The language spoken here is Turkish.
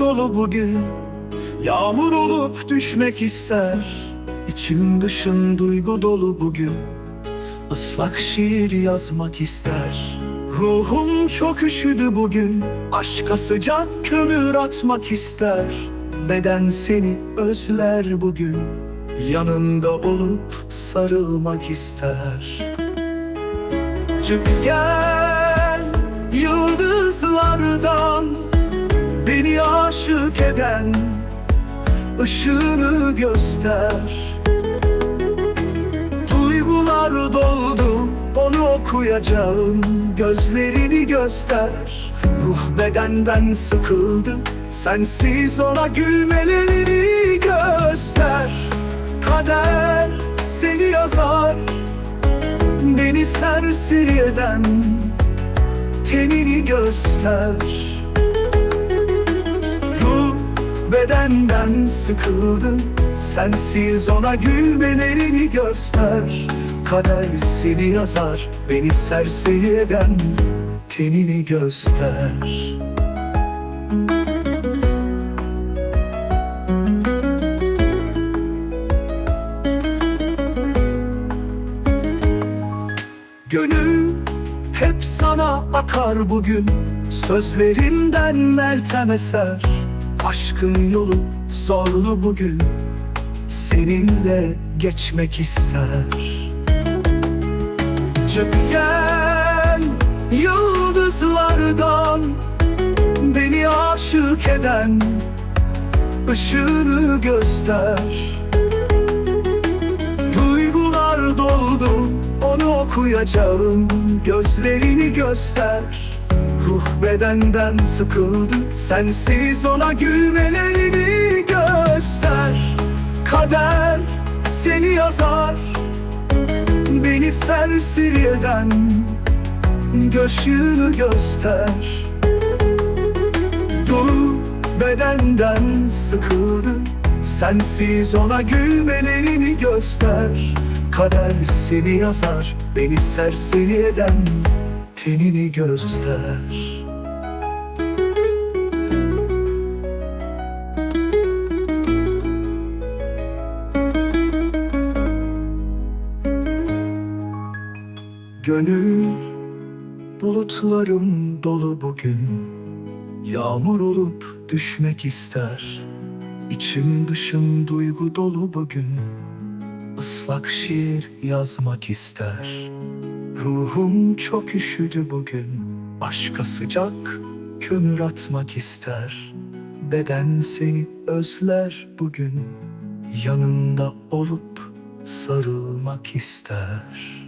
dolu bugün. Yağmur olup düşmek ister. İçim dışın duygu dolu bugün. Islak şiir yazmak ister. Ruhum çok üşüdü bugün. Aşka sıcak kömür atmak ister. Beden seni özler bugün. Yanında olup sarılmak ister. Çık gel yıldızlardan aşık eden ışığını göster. Duygular doldu onu okuyacağım. Gözlerini göster. Ruh bedenden sıkıldı Sensiz ona gülmelerini göster. Kader seni yazar Beni serseri eden Tenini göster bedenden sıkıldı. Sensiz ona gülmelerini göster. Kader seni yazar Beni serseri eden Tenini göster. Gönül hep sana akar bugün. Sözlerinden meltem eser Aşkın yolu zorlu bugün. Seninle geçmek ister. Çık gel yıldızlardan Beni aşık eden ışığını göster. Duygular doldu onu okuyacağım. Gözlerini göster Ruh bedenden sıkıldı. Sensiz ona gülmelerini göster. Kader seni yazar. Beni serseri eden Göğsünü göster. Dur bedenden sıkıldı. Sensiz ona gülmelerini göster. Kader seni yazar Beni serseri eden Tenini göster Gönül bulutlarım dolu bugün. Yağmur olup düşmek ister. İçim dışım duygu dolu bugün. Islak şiir yazmak ister Ruhum çok üşüdü bugün. Aşka sıcak kömür atmak ister. Beden seni özler bugün. Yanında olup sarılmak ister